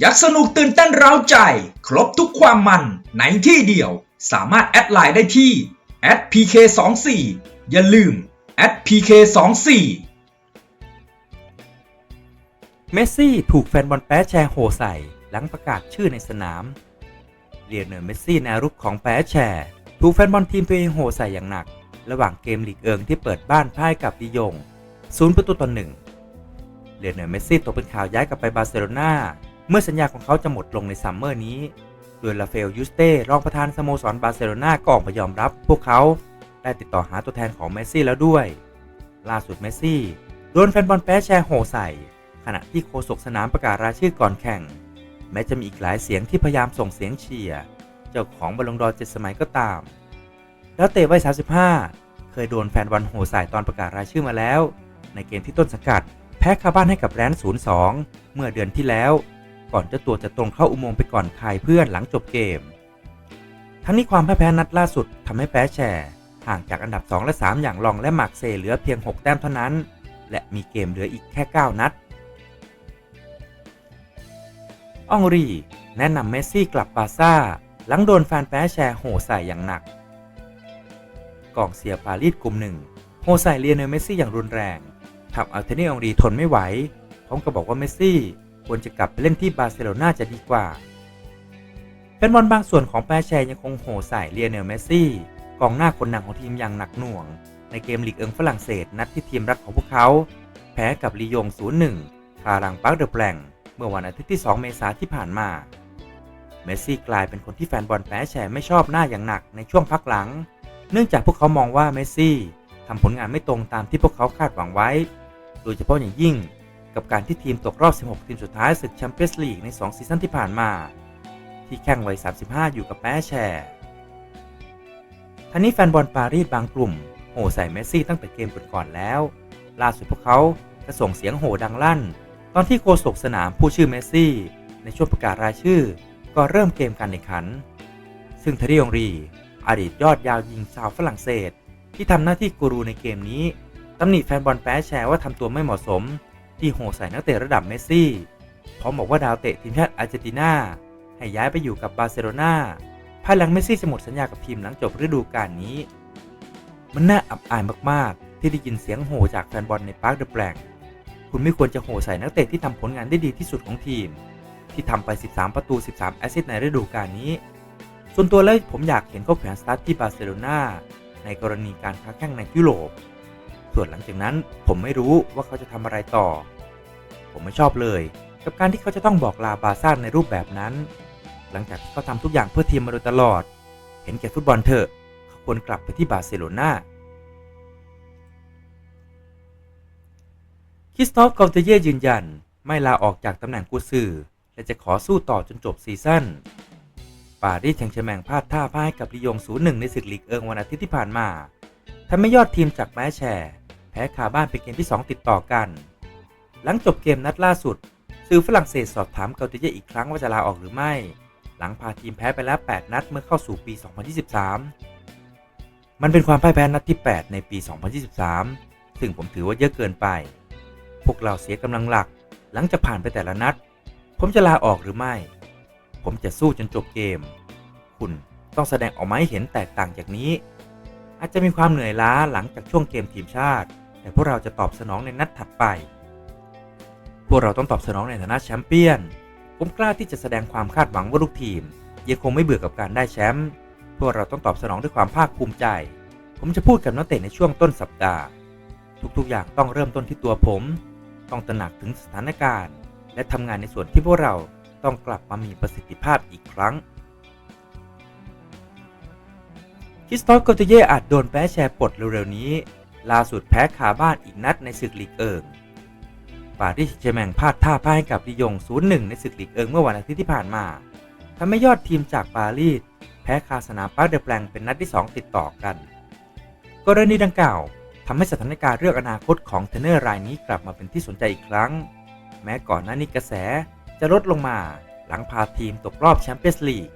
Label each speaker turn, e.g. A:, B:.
A: อยากสนุกตื่นเต้นเร้าใจ ครบทุกความมันในที่เดียว สามารถแอดไลน์ได้ที่ @pk24 อย่าลืม @pk24
B: เมสซี่ถูกแฟนบอลแป๊ะแชร์โหใส่ หลังประกาศชื่อในสนามเรียนเนอร์เมสซี่แนวรุกของแป๊ะแชร์ ถูกแฟนบอลทีมตัวเองโหใส่อย่างหนัก ระหว่างเกมลีกเอิงที่เปิดบ้านพ่ายกับดิยงศูนย์ประตูต่อหนึ่งเรียนเนอร์เมสซี่ตกเป็นข่าวย้ายกลับไปบาร์เซโลนา เมื่อสัญญาของเขาจะหมดลงในซัมเมอร์นี้โดยลาเฟลยูสเต้รองประธานสโมสรบาร์เซโลนาก็ออกมายอมรับ พวกเขาได้ติดต่อหาตัวแทนของเมสซี่แล้วด้วย ล่าสุดเมสซี่โดนแฟนบอลแป๊ะแชร์โหใส่ ขณะที่โฆษกสนามประกาศรายชื่อก่อนแข่ง แม้จะมีอีกหลายเสียงที่พยายามส่งเสียงเชียร์เจ้าของบอลลงดอเจ็ดสมัยก็ตาม แล้วเตะวัย35 เคยโดนแฟนบอลโหใส่ตอนประกาศรายชื่อมาแล้ว ในเกมที่ต้นสังกัด แพ้คาบ้านให้กับแรนด์02เมื่อเดือนที่แล้ว ก่อนเจ้าตัวจะตรงเข้าอุโมงค์ไปก่อนใครเพื่อนหลังจบเกม ทั้งนี้ความแพ้แพ้นัดล่าสุดทำให้แพ้แชร์ห่างจากอันดับ 2 และ 3 อย่างลองและมาร์กเซเหลือเพียง 6 แต้มเท่านั้น และมีเกมเหลืออีกแค่ 9 นัดอองรี แนะนำเมสซี่กลับบาร์ซ่า หลังโดนแฟนแพ้แชร์โหใส่อย่างหนัก กองเสียปารีสกลุ่มหนึ่งโหใส่เลียนเนลเมสซี่อย่างรุนแรงทำเอาเทนนี่อองรีทนไม่ไหวพร้อมกับบอกว่าเมสซี่ ควรจะกลับไปเล่นที่บาร์เซโลนาจะดีกว่าแฟนบอลบางส่วนของแปรแชร์ยังคงโห่ใส่เลียนเนลเมสซี่กองหน้าคนหนังของทีมอย่างหนักหน่วง ในเกมลีกเอิงฝรั่งเศสนัดที่ทีมรักของพวกเขา แพ้กับลียง 0-1 คารังปักเดอแปลงเมื่อวันอาทิตย์ที่ 2 เมษายนที่ผ่านมา เมสซี่กลายเป็นคนที่แฟนบอลแพ้แชร์ไม่ชอบหน้าอย่างหนักในช่วงพักหลัง เนื่องจากพวกเขามองว่าเมสซี่ทำผลงานไม่ตรงตามที่พวกเขาคาดหวังไว้ โดยเฉพาะอย่างยิ่ง กับการที่ทีมตกรอบ 16 ทีมสุดท้ายศึกแชมเปี้ยนส์ลีกใน 2 ซีซั่นที่ผ่านมา ที่แข่งวัย 35 อยู่กับแพ้แชร์ทั้งนี้แฟนบอลปารีสบางกลุ่มโห่ใส่เมสซี่ตั้งแต่เกมก่อนๆแล้ว ล่าสุดพวกเขาก็ส่งเสียงโห่ดังลั่น ตอนที่โฆษกสนามผู้ชื่อเมสซี่ ในช่วงประกาศรายชื่อก็เริ่มเกมการแข่งขัน ซึ่งเทรี่องรีอดีตยอดยาวยิงชาวฝรั่งเศส ที่ทำหน้าที่กูรูในเกมนี้ตำหนิแฟนบอลแป๊แชร์ว่าทำตัวไม่เหมาะสม ที่โห่ใส่นักเตะระดับเมสซี่ พร้อมบอกว่าดาวเตะทีมชาติอาร์เจนตินาให้ย้ายไปอยู่กับบาร์เซโลนาภายหลังเมสซี่จะหมดสัญญากับทีมหลังจบฤดูกาลนี้ มันน่าอับอายมากๆ ที่ได้ยินเสียงโห่จากแฟนบอลในปาร์คเดอะแปลงคุณไม่ควรจะโห่ใส่นักเตะที่ทำผลงานได้ดีที่สุดของทีม ที่ทำไป 13 ประตู 13 แอสซิสต์ในฤดูกาลนี้ ส่วนตัวแล้วผมอยากเห็นเขาแขวนสตาร์ทที่บาร์เซโลนาในกรณีการค้าแข่งในยุโรป ส่วนหลังจากนั้นผมไม่รู้ว่าเขาจะทำอะไรต่อ ผมไม่ชอบเลย กับการที่เขาจะต้องบอกลาบาซ่าในรูปแบบนั้น หลังจากที่เขาทำทุกอย่างเพื่อทีมมาโดยตลอด เห็นแก่ฟุตบอลเถอะเขาควรกลับไปที่บาร์เซโลนาคริสตอฟกอลเตเย่ยืนยัน ไม่ลาออกจากตำแหน่งกุซือและจะขอสู้ต่อจนจบซีซั่นปารีสแชงเชร์แมงพลาดท่าพ่ายกับลียง 0-1 ในศึกลีกเอิงวันอาทิตย์ที่ผ่านมาทำให้ยอดทีมจากแม้แชร์ แพ้คาบ้านเป็นเกมที่ 2 ติดต่อกัน หลังจบเกมนัดล่าสุด สื่อฝรั่งเศสสอบถามเกาติเย่อีกครั้งว่าจะลาออกหรือไม่ หลังพาทีมแพ้ไปแล้ว 8 นัดเมื่อเข้าสู่ปี 2023 มันเป็นความพ่ายแพ้นัดที่ 8 ในปี 2023 ซึ่งผมถือว่าเยอะเกินไป พวกเราเสียกำลังหลัก หลังจากผ่านไปแต่ละนัด ผมจะลาออกหรือไม่ ผมจะสู้จนจบเกม คุณต้องแสดงออกมาให้เห็นแตกต่างจากนี้ อาจจะมีความเหนื่อยล้าหลังจากช่วงเกมทีมชาติ แต่พวกเราจะตอบสนองในนัดถัดไป วกเราต้องตอบสนองในฐานะแชมเปี้ยน ผมกล้าที่จะแสดงความคาดหวังว่าลูกทีม ยังคงไม่เบื่อกับการได้แชมป์ พวกเราต้องตอบสนองด้วยความภาคภูมิใจ ผมจะพูดกับนักเตะในช่วงต้นสัปดาห์ ทุกๆ อย่างต้องเริ่มต้นที่ตัวผม ต้องตระหนักถึงสถานการณ์ และทำงานในส่วนที่พวกเราต้องกลับมามีประสิทธิภาพอีกครั้งคิสตอฟโกเตเย่อาจโดนแพ้แชร์ปลดเร็วๆนี้ ล่าสุดแพ้คาบ้านอีกนัดในศึกลีกเอิง ปารีสแชร์แมงพลาดท่าพ่ายให้กับดิยง 0-1 ในศึกลีกเอิงเมื่อวันอาทิตย์ที่ผ่านมาทำให้ยอดทีมจากปารีสแพ้คาสนามปาร์เดอแปลงเป็นนัดที่ 2 ติดต่อกัน กรณีดังกล่าวทำให้สถานการณ์เรื่องอนาคตของเทนเนอร์รายนี้กลับมาเป็นที่สนใจอีกครั้ง แม้ก่อนหน้านี้กระแสจะลดลงมาหลังพาทีมตกรอบแชมเปี้ยนส์ลีก